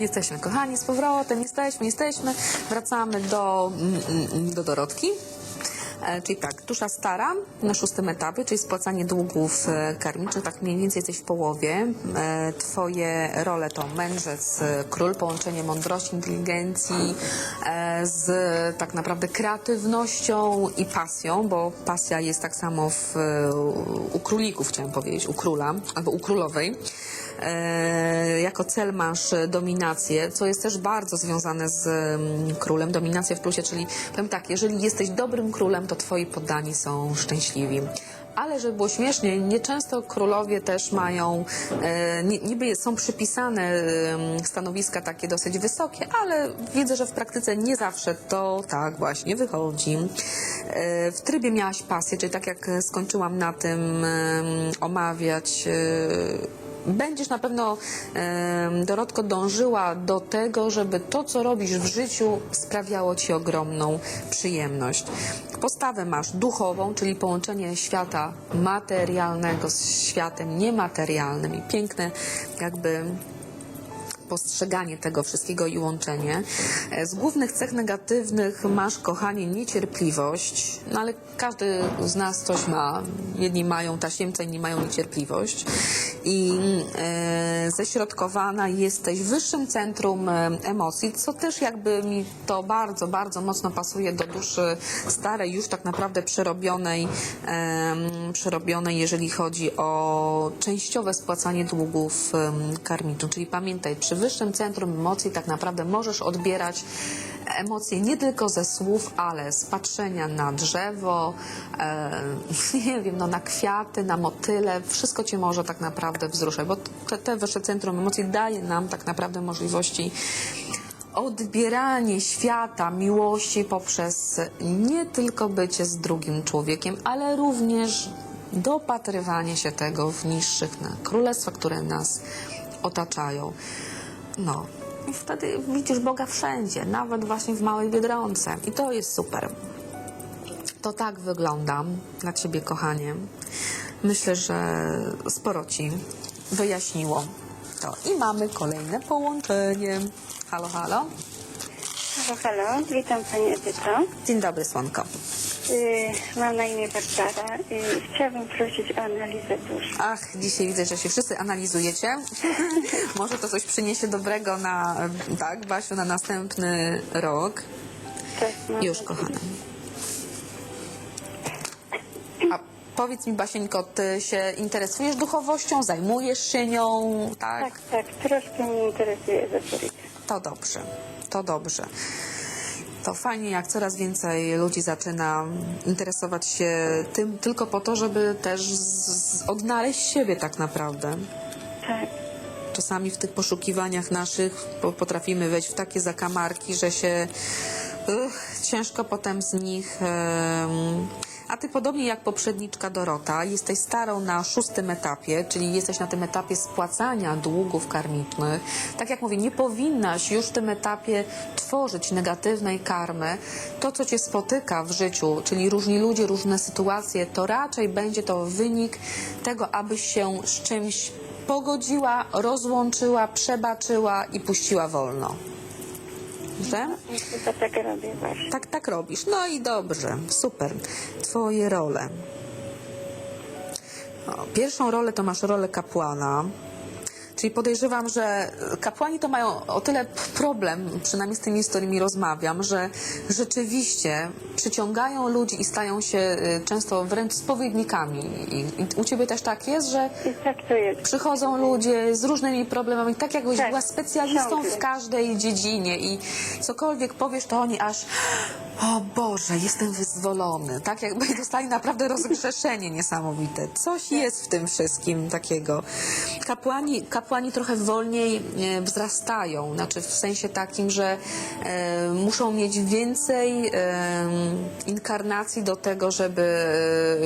Jesteśmy, kochani, z powrotem, jesteśmy, jesteśmy. Wracamy do, mm, mm, do Dorotki. E, Czyli tak, dusza stara na szóstym etapie, czyli spłacanie długów e, karmiczych, tak mniej więcej jesteś w połowie. E, Twoje role to mędrzec, król, połączenie mądrości, inteligencji z tak naprawdę kreatywnością i pasją, bo pasja jest tak samo w, u królików, chciałam powiedzieć, u króla albo u królowej. E, jako cel masz dominację, co jest też bardzo związane z mm, królem. Dominację w plusie, czyli powiem tak, jeżeli jesteś dobrym królem, to twoi poddani są szczęśliwi. Ale żeby było śmiesznie, nieczęsto królowie też mają, e, ni- niby są przypisane stanowiska takie dosyć wysokie, ale widzę, że w praktyce nie zawsze to tak właśnie wychodzi. E, w trybie miałaś pasję, czyli tak jak skończyłam na tym e, omawiać e, będziesz na pewno, Dorotko, dążyła do tego, żeby to, co robisz w życiu, sprawiało ci ogromną przyjemność. Postawę masz duchową, czyli połączenie świata materialnego z światem niematerialnym i piękne jakby postrzeganie tego wszystkiego i łączenie. E, Z głównych cech negatywnych masz, kochanie, niecierpliwość, no ale każdy z nas coś ma. Jedni mają tasiemce, inni mają niecierpliwość. I e, ześrodkowana jesteś w wyższym centrum e, emocji, co też jakby mi to bardzo, bardzo mocno pasuje do duszy starej, już tak naprawdę przerobionej, em, przerobionej, jeżeli chodzi o częściowe spłacanie długów em, karmicznych. Czyli pamiętaj, przy wyższym centrum emocji tak naprawdę możesz odbierać emocje nie tylko ze słów, ale z patrzenia na drzewo, e, nie wiem, no, na kwiaty, na motyle. Wszystko cię może tak naprawdę wzruszać, bo te, te wyższe centrum emocji daje nam tak naprawdę możliwości odbieranie świata, miłości poprzez nie tylko bycie z drugim człowiekiem, ale również dopatrywanie się tego w niższych królestwach, które nas otaczają. No. I wtedy widzisz Boga wszędzie, nawet właśnie w małej Biedronce. I to jest super. To tak wyglądam dla Ciebie, kochanie. Myślę, że sporo Ci wyjaśniło to. I mamy kolejne połączenie. Halo, halo. Halo, halo, witam Pani Edyto. Dzień dobry, słonko. Yy, mam na imię Barbara. Yy, chciałabym prosić o analizę dusz. Ach, dzisiaj widzę, że się wszyscy analizujecie. Może to coś przyniesie dobrego na, tak, Basiu, na następny rok. Tak, mam Już, nadzieję. kochana. A powiedz mi, Basieńko, ty się interesujesz duchowością, zajmujesz się nią, tak? Tak, tak, troszkę mnie interesuje ezoteryka. To dobrze, to dobrze. To fajnie, jak coraz więcej ludzi zaczyna interesować się tym tylko po to, żeby też odnaleźć siebie tak naprawdę. Tak, Czasami w tych poszukiwaniach naszych po- potrafimy wejść w takie zakamarki, że się uch, ciężko potem z nich. em, a ty podobnie jak poprzedniczka Dorota, jesteś starą na szóstym etapie, czyli jesteś na tym etapie spłacania długów karmicznych. Tak jak mówię, nie powinnaś już w tym etapie tworzyć negatywnej karmy. To, co cię spotyka w życiu, czyli różni ludzie, różne sytuacje, to raczej będzie to wynik tego, abyś się z czymś pogodziła, rozłączyła, przebaczyła i puściła wolno. Dobrze? chyba tak robię właśnie. Tak, tak robisz. No i dobrze, super. Twoje role. O, pierwszą rolę to masz rolę kapłana. Czyli podejrzewam, że kapłani to mają o tyle problem, przynajmniej z tymi, z którymi rozmawiam, że rzeczywiście przyciągają ludzi i stają się y, często wręcz spowiednikami. I, u ciebie też tak jest, że tak jest. przychodzą ludzie z różnymi problemami, tak jakbyś Tak, była specjalistą w każdej dziedzinie i cokolwiek powiesz, to oni aż o Boże, jestem wyzwolony. Tak jakby dostali naprawdę rozgrzeszenie niesamowite. Coś jest w tym wszystkim takiego. Kapłani, kapłani trochę wolniej e, wzrastają, znaczy w sensie takim, że e, muszą mieć więcej e, inkarnacji do tego, żeby,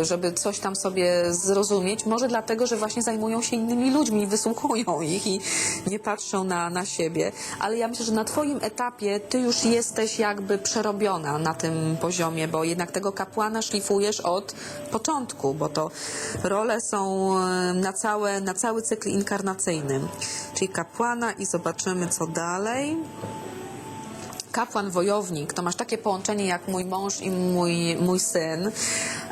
żeby coś tam sobie zrozumieć. Może dlatego, że właśnie zajmują się innymi ludźmi, wysłuchują ich i nie patrzą na, na siebie. Ale ja myślę, że na twoim etapie ty już jesteś jakby przerobiona. Na, tym poziomie, bo jednak tego kapłana szlifujesz od początku, bo to role są e, na, całe, na cały cykl inkarnacyjny. Czyli kapłana i zobaczymy co dalej kapłan wojownik, to masz takie połączenie jak mój mąż i mój, mój syn.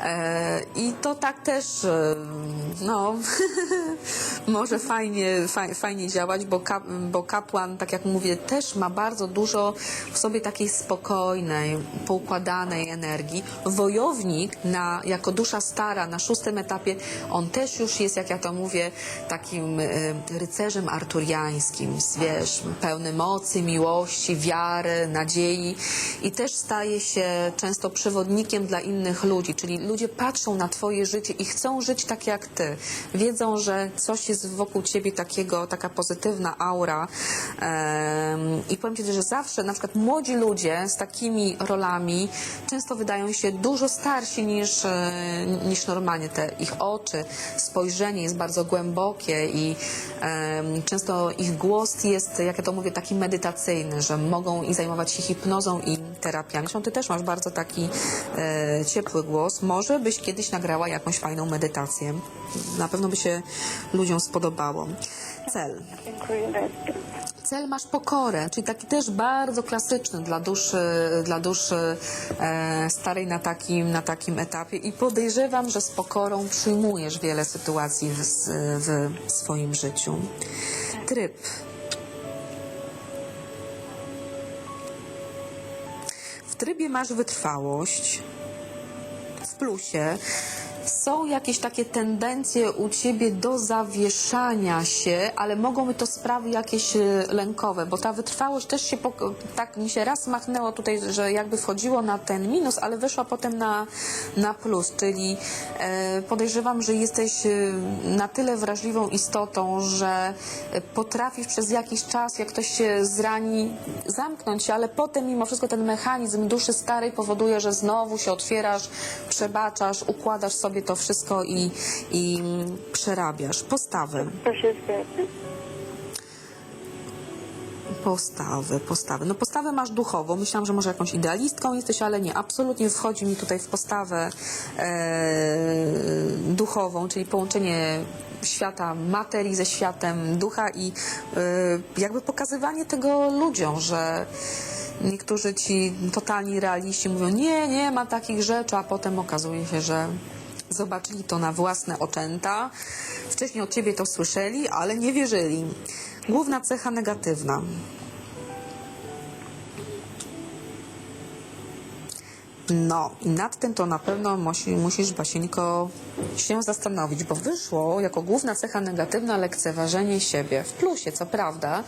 E, I to tak też, e, no, może fajnie, faj, fajnie działać, bo, kap, bo kapłan, tak jak mówię, też ma bardzo dużo w sobie takiej spokojnej, poukładanej energii. Wojownik na, jako dusza stara na szóstym etapie, on też już jest, jak ja to mówię, takim e, rycerzem arturiańskim, wiesz, pełny mocy, miłości, wiary, nadziei i też staje się często przewodnikiem dla innych ludzi, czyli ludzie patrzą na twoje życie i chcą żyć tak jak ty. Wiedzą, że coś jest wokół ciebie takiego, taka pozytywna aura i powiem ci, że zawsze na przykład młodzi ludzie z takimi rolami często wydają się dużo starsi niż, e, niż normalnie. Te ich oczy, spojrzenie jest bardzo głębokie i często ich głos jest, jak ja to mówię, taki medytacyjny, że mogą i zajmować się hipnozą i terapiami. Ty też masz bardzo taki e, ciepły głos. Może byś kiedyś nagrała jakąś fajną medytację. Na pewno by się ludziom spodobało. Cel. Cel masz pokorę, czyli taki też bardzo klasyczny dla duszy, dla duszy e, starej na takim, na takim etapie i podejrzewam, że z pokorą przyjmujesz wiele sytuacji w, w swoim życiu. Tryb. Trybie masz wytrwałość, w plusie są jakieś takie tendencje u ciebie do zawieszania się, ale mogą być to sprawy jakieś e, lękowe, bo ta wytrwałość też się, tak mi się raz machnęło tutaj, że jakby wchodziło na ten minus, ale wyszła potem na, na plus, czyli e, podejrzewam, że jesteś e, na tyle wrażliwą istotą, że e, potrafisz przez jakiś czas, jak ktoś się zrani, zamknąć się, ale potem mimo wszystko ten mechanizm duszy starej powoduje, że znowu się otwierasz, przebaczasz, układasz sobie to wszystko i, i przerabiasz. Postawy. To się zgadza. Postawy, postawy. No postawę masz duchową. Myślałam, że może jakąś idealistką jesteś, ale nie. Absolutnie wchodzi mi tutaj w postawę e, duchową, czyli połączenie świata materii ze światem ducha i e, jakby pokazywanie tego ludziom, że niektórzy ci totalni realiści mówią nie, nie ma takich rzeczy, a potem okazuje się, że zobaczyli to na własne oczęta. Wcześniej od ciebie to słyszeli, ale nie wierzyli. Główna cecha negatywna. No, i nad tym to na pewno musi, musisz, Basieńko, się zastanowić, bo wyszło jako główna cecha negatywna lekceważenie siebie. W plusie, co prawda,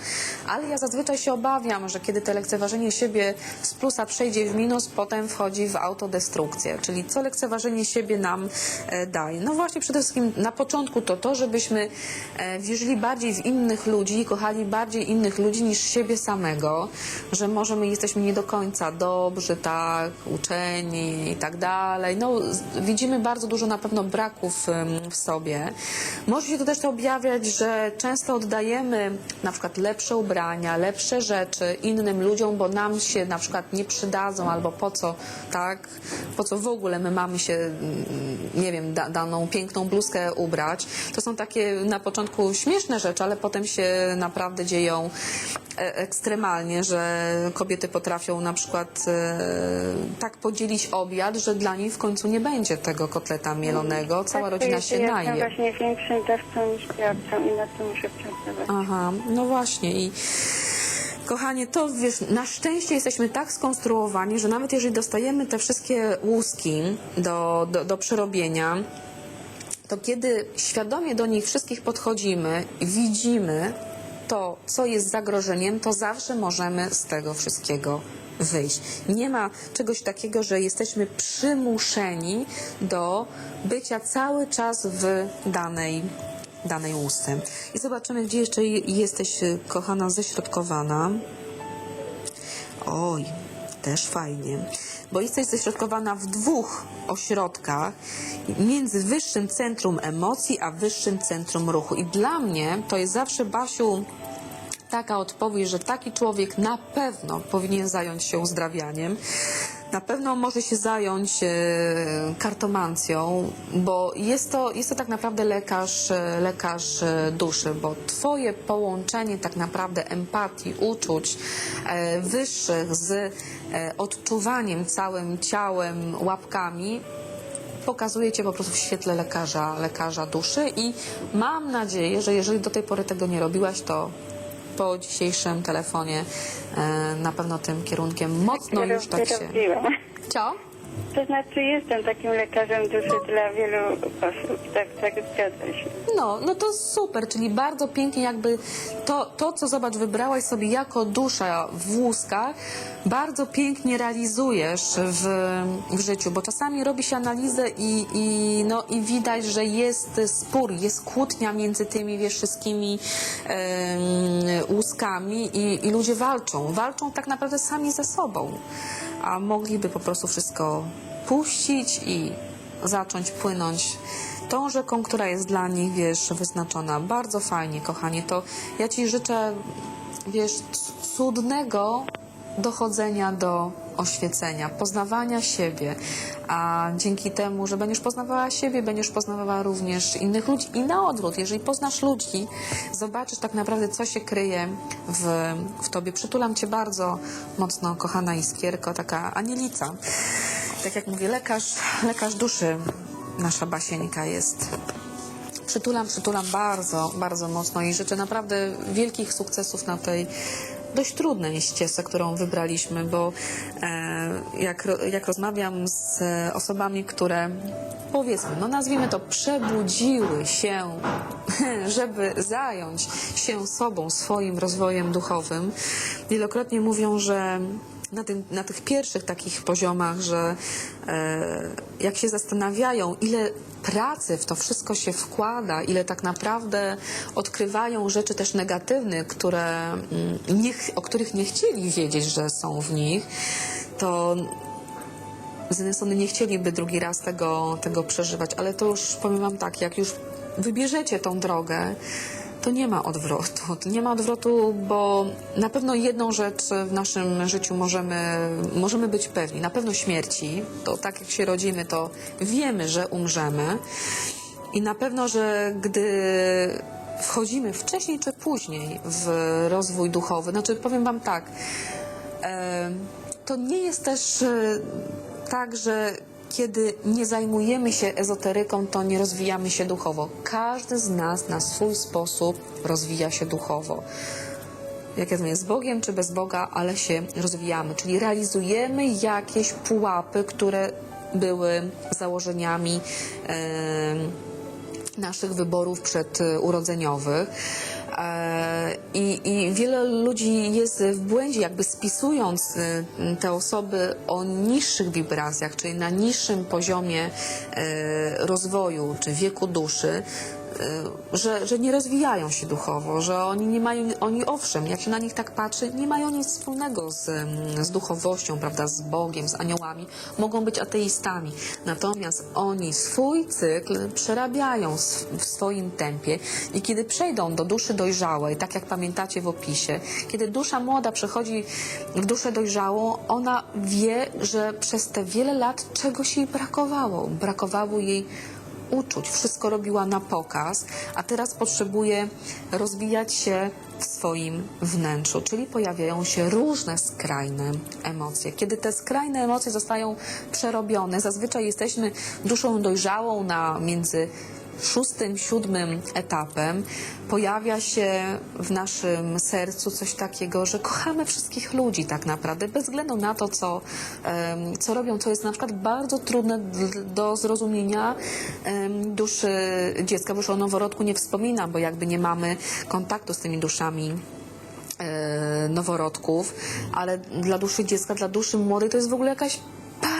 ale ja zazwyczaj się obawiam, że kiedy to lekceważenie siebie z plusa przejdzie w minus, potem wchodzi w autodestrukcję. Czyli co lekceważenie siebie nam e, daje? No właśnie przede wszystkim na początku to to, żebyśmy e, wierzyli bardziej w innych ludzi, kochali bardziej innych ludzi niż siebie samego, że może my jesteśmy nie do końca dobrzy, tak, uczeni i tak dalej. No, widzimy bardzo dużo na pewno braków w sobie. Może się to też to objawiać, że często oddajemy na przykład lepsze ubrania, lepsze rzeczy innym ludziom, bo nam się na przykład nie przydadzą albo po co, tak, po co w ogóle my mamy się, mm, nie wiem, da, daną piękną bluzkę ubrać. To są takie na początku śmieszne rzeczy, ale potem się naprawdę dzieją ekstremalnie, że kobiety potrafią na przykład e, tak podzielić obiad, że dla niej w końcu nie będzie tego kotleta mielonego, cała tak, rodzina się ja Jestem naje. właśnie większym dawcą niż biorcą i na tym muszę pracować. Aha, no właśnie i kochanie, to wiesz, na szczęście jesteśmy tak skonstruowani, że nawet jeżeli dostajemy te wszystkie łuski do, do, do przerobienia, to kiedy świadomie do nich wszystkich podchodzimy i widzimy to, co jest zagrożeniem, to zawsze możemy z tego wszystkiego wyjść. Nie ma czegoś takiego, że jesteśmy przymuszeni do bycia cały czas w danej, danej łusce. I zobaczymy, gdzie jeszcze je- jesteś, y, kochana, ześrodkowana. Oj, też fajnie. Bo jesteś ześrodkowana w dwóch ośrodkach między wyższym centrum emocji a wyższym centrum ruchu. I dla mnie to jest zawsze, Basiu, taka odpowiedź, że taki człowiek na pewno powinien zająć się uzdrawianiem. Na pewno może się zająć e, kartomancją, bo jest to, jest to tak naprawdę lekarz, e, lekarz e, duszy, bo twoje połączenie tak naprawdę empatii, uczuć wyższych z odczuwaniem całym ciałem, łapkami pokazuje cię po prostu w świetle lekarza, lekarza duszy i mam nadzieję, że jeżeli do tej pory tego nie robiłaś, to po dzisiejszym telefonie e, na pewno tym kierunkiem mocno już tak się... Co? To znaczy jestem takim lekarzem duszy dla wielu osób. Tak, tak zgadza się. No, no to super, czyli bardzo pięknie jakby to, to co zobacz, wybrałaś sobie jako dusza w łuskach, bardzo pięknie realizujesz w, w życiu, bo czasami robi się analizę i, i, no, i widać, że jest spór, jest kłótnia między tymi wiesz, wszystkimi em, łuskami i, i ludzie walczą, walczą tak naprawdę sami ze sobą, a mogliby po prostu wszystko puścić i zacząć płynąć tą rzeką, która jest dla nich, wiesz, wyznaczona. Bardzo fajnie, kochanie. To ja Ci życzę, wiesz, cudnego dochodzenia do oświecenia, poznawania siebie, a dzięki temu, że będziesz poznawała siebie, będziesz poznawała również innych ludzi i na odwrót, jeżeli poznasz ludzi, zobaczysz tak naprawdę, co się kryje w, w Tobie. Przytulam Cię bardzo mocno, kochana Iskierko, taka anielica. Tak jak mówię, lekarz, lekarz duszy, nasza basieńka jest przytulam, przytulam bardzo, bardzo mocno i życzę naprawdę wielkich sukcesów na tej dość trudnej ścieżce, którą wybraliśmy, bo e, jak, jak rozmawiam z osobami, które powiedzmy, no nazwijmy to, przebudziły się, żeby zająć się sobą, swoim rozwojem duchowym, wielokrotnie mówią, że na, tym, na tych pierwszych takich poziomach, że e, jak się zastanawiają, ile pracy w to wszystko się wkłada, ile tak naprawdę odkrywają rzeczy też negatywne, które, mm, nie, o których nie chcieli wiedzieć, że są w nich, to z jednej strony nie chcieliby drugi raz tego, tego przeżywać, ale to już powiem Wam tak, jak już wybierzecie tą drogę, to nie ma odwrotu. To nie ma odwrotu, bo na pewno jedną rzecz w naszym życiu możemy, możemy być pewni. Na pewno śmierci. To tak jak się rodzimy, to wiemy, że umrzemy. I na pewno, że gdy wchodzimy wcześniej czy później w rozwój duchowy, znaczy powiem Wam tak, to nie jest też e, tak, że kiedy nie zajmujemy się ezoteryką, to nie rozwijamy się duchowo. Każdy z nas na swój sposób rozwija się duchowo. Jak ja mówię, z Bogiem czy bez Boga, ale się rozwijamy, czyli realizujemy jakieś pułapy, które były założeniami em, naszych wyborów przedurodzeniowych. E, I, I wiele ludzi jest w błędzie, jakby spisując e, te osoby o niższych wibracjach, czyli na niższym poziomie e, rozwoju czy wieku duszy, że, że nie rozwijają się duchowo, że oni nie mają, oni owszem, jak się na nich tak patrzy, nie mają nic wspólnego z, mm, z duchowością, prawda, z Bogiem, z aniołami, mogą być ateistami. Natomiast oni swój cykl przerabiają w swoim tempie i kiedy przejdą do duszy dojrzałej, tak jak pamiętacie w opisie, kiedy dusza młoda przechodzi w duszę dojrzałą, ona wie, że przez te wiele lat czegoś jej brakowało. Brakowało jej uczuć, wszystko robiła na pokaz, a teraz potrzebuje rozwijać się w swoim wnętrzu, czyli pojawiają się różne skrajne emocje. Kiedy te skrajne emocje zostają przerobione, zazwyczaj jesteśmy duszą dojrzałą na między szóstym, siódmym etapem pojawia się w naszym sercu coś takiego, że kochamy wszystkich ludzi tak naprawdę, bez względu na to, co, co robią, co jest na przykład bardzo trudne do zrozumienia duszy dziecka, bo już o noworodku nie wspominam, bo jakby nie mamy kontaktu z tymi duszami e, noworodków, ale dla duszy dziecka, dla duszy młodej to jest w ogóle jakaś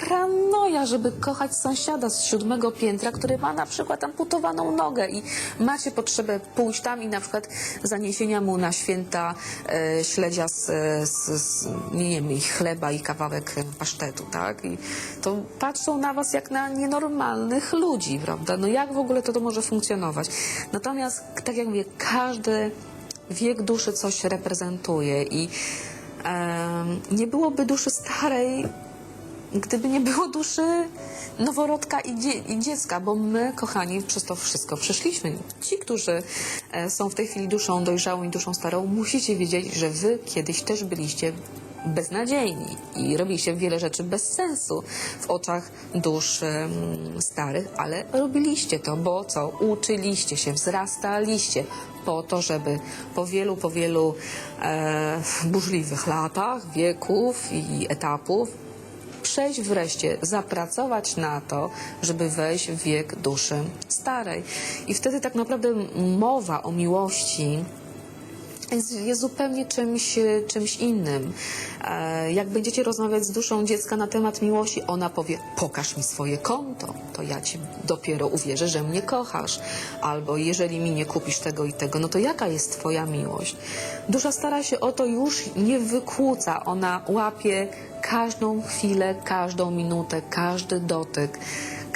paranoja, żeby kochać sąsiada z siódmego piętra, który ma na przykład amputowaną nogę i macie potrzebę pójść tam i na przykład zaniesienia mu na święta e, śledzia z, z, z nie wiem, i chleba i kawałek pasztetu, tak? I to patrzą na was jak na nienormalnych ludzi, prawda? No jak w ogóle to, to może funkcjonować? Natomiast, tak jak mówię, każdy wiek duszy coś reprezentuje i em, nie byłoby duszy starej, gdyby nie było duszy noworodka i, dzie- i dziecka, bo my, kochani, przez to wszystko przeszliśmy. Ci, którzy e, są w tej chwili duszą dojrzałą i duszą starą, musicie wiedzieć, że wy kiedyś też byliście beznadziejni i robiliście wiele rzeczy bez sensu w oczach dusz starych, ale robiliście to, bo co? Uczyliście się, wzrastaliście po to, żeby po wielu, po wielu e, burzliwych latach, wieków i etapów przejść wreszcie, zapracować na to, żeby wejść w wiek duszy starej. I wtedy tak naprawdę mowa o miłości jest, jest zupełnie czymś, czymś innym. E, Jak będziecie rozmawiać z duszą dziecka na temat miłości, ona powie: Pokaż mi swoje konto, to ja ci dopiero uwierzę, że mnie kochasz. Albo jeżeli mi nie kupisz tego i tego, no to jaka jest Twoja miłość? Dusza stara się o to już nie wykłóca, ona łapie każdą chwilę, każdą minutę, każdy dotyk.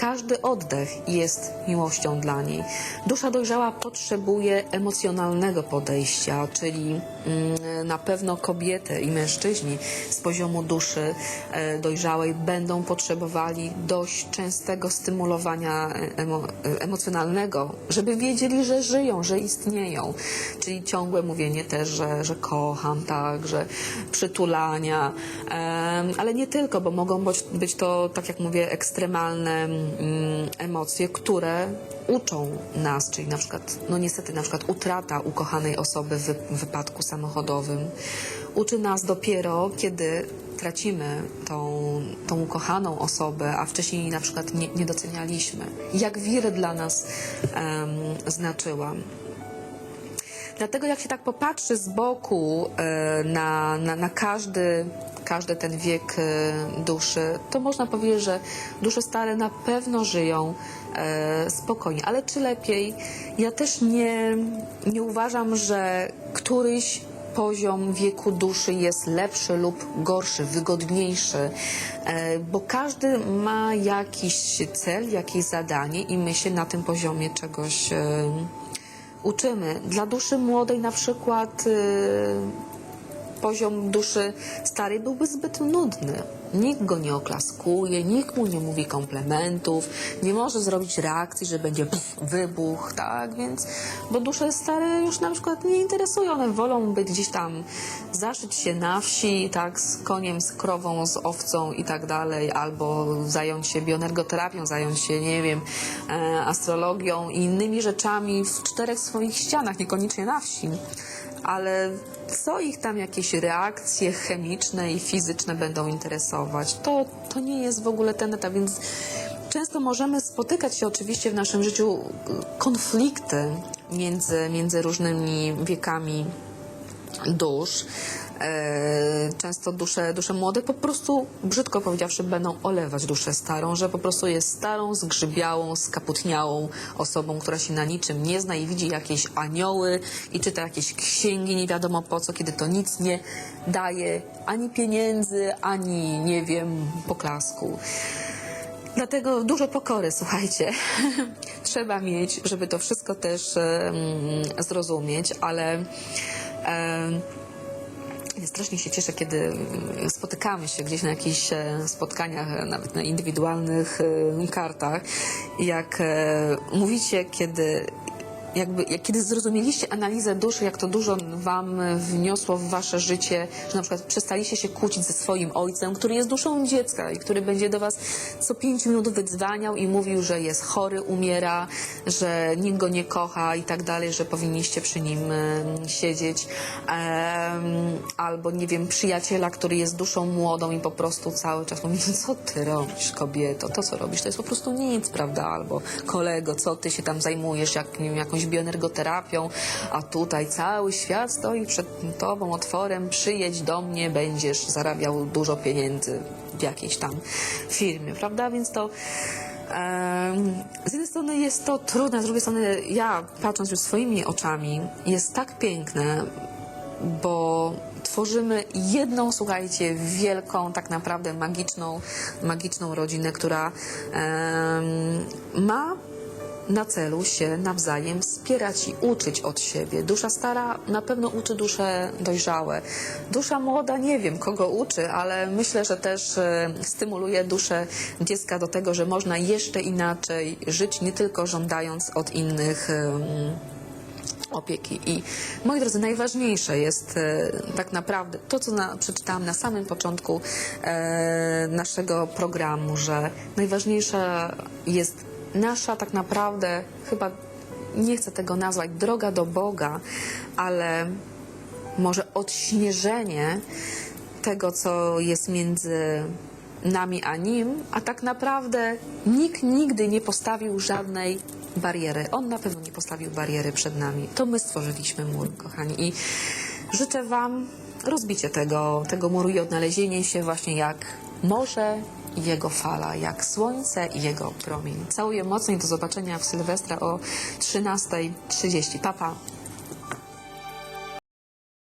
Każdy oddech jest miłością dla niej. Dusza dojrzała potrzebuje emocjonalnego podejścia, czyli mm, na pewno kobiety i mężczyźni z poziomu duszy e, dojrzałej będą potrzebowali dość częstego stymulowania e, emo, e, emocjonalnego, żeby wiedzieli, że żyją, że istnieją. Czyli ciągłe mówienie też, że, że kocham, tak, że przytulania, ale nie tylko, bo mogą być, być to, tak jak mówię, ekstremalne mm, emocje, które uczą nas, czyli na przykład, no niestety, na przykład utrata ukochanej osoby w wy- wypadku samochodowym uczy nas dopiero, kiedy tracimy tą, tą ukochaną osobę, a wcześniej na przykład nie, nie docenialiśmy. Jak wiele dla nas em, znaczyła. Dlatego jak się tak popatrzy z boku e, na, na, na każdy, każdy ten wiek e, duszy, to można powiedzieć, że dusze stare na pewno żyją e, spokojnie. Ale czy lepiej? Ja też nie, nie uważam, że któryś poziom wieku duszy jest lepszy lub gorszy, wygodniejszy, bo każdy ma jakiś cel, jakieś zadanie i my się na tym poziomie czegoś uczymy. Dla duszy młodej na przykład y, poziom duszy starej byłby zbyt nudny. Nikt go nie oklaskuje, nikt mu nie mówi komplementów, nie może zrobić reakcji, że będzie pff, wybuch, tak? Więc, bo dusze stare już na przykład nie interesują, one wolą być gdzieś tam, zaszyć się na wsi, tak? Z koniem, z krową, z owcą i tak dalej, albo zająć się bioenergoterapią, zająć się, nie wiem, e, astrologią i innymi rzeczami w czterech swoich ścianach, niekoniecznie na wsi ale co ich tam jakieś reakcje chemiczne i fizyczne będą interesować? To, to nie jest w ogóle ten etap, więc często możemy spotykać się oczywiście w naszym życiu konflikty między, między różnymi wiekami dusz. E, Często dusze, dusze młode po prostu, brzydko powiedziawszy, będą olewać duszę starą, że po prostu jest starą, zgrzybiałą, skaputniałą osobą, która się na niczym nie zna i widzi jakieś anioły i czyta jakieś księgi, nie wiadomo po co, kiedy to nic nie daje ani pieniędzy, ani, nie wiem, poklasku. Dlatego dużo pokory, słuchajcie, trzeba mieć, żeby to wszystko też em, zrozumieć, ale em, strasznie się cieszę, kiedy mm, spotykamy się gdzieś na jakichś e, spotkaniach, e, nawet na indywidualnych e, kartach, jak mówicie, kiedy jakby, jak, kiedy zrozumieliście analizę duszy, jak to dużo wam wniosło w wasze życie, że na przykład przestaliście się kłócić ze swoim ojcem, który jest duszą dziecka i który będzie do was co pięć minut wydzwaniał i mówił, że jest chory, umiera, że nikt go nie kocha i tak dalej, że powinniście przy nim siedzieć. Albo, nie wiem, przyjaciela, który jest duszą młodą i po prostu cały czas mówi, co ty robisz, kobieto, to co robisz, to jest po prostu nic, prawda? Albo kolego, co ty się tam zajmujesz, jak, nie wiem, jakąś bioenergoterapią, a tutaj cały świat stoi przed tobą otworem, przyjedź do mnie, będziesz zarabiał dużo pieniędzy w jakiejś tam firmie, prawda? Więc to Z jednej strony jest to trudne, z drugiej strony ja, patrząc już swoimi oczami, jest tak piękne, bo tworzymy jedną, słuchajcie, wielką, tak naprawdę magiczną, magiczną rodzinę, która em, ma na celu się nawzajem wspierać i uczyć od siebie. Dusza stara na pewno uczy dusze dojrzałe. Dusza młoda nie wiem kogo uczy, ale myślę, że też e, stymuluje duszę dziecka do tego, że można jeszcze inaczej żyć, nie tylko żądając od innych. em, opieki. I moi drodzy, najważniejsze jest e, tak naprawdę to, co na, przeczytałam na samym początku e, naszego programu, że najważniejsza jest nasza tak naprawdę, chyba nie chcę tego nazwać, droga do Boga, ale może odśnieżenie tego, co jest między nami a nim, a tak naprawdę nikt nigdy nie postawił żadnej bariery. On na pewno nie postawił bariery przed nami. To my stworzyliśmy mur, kochani. I życzę Wam rozbicie tego, tego muru i odnalezienie się właśnie jak morze jego fala, jak słońce i jego promień. Całuję mocno i do zobaczenia w Sylwestra o 13.30. Papa.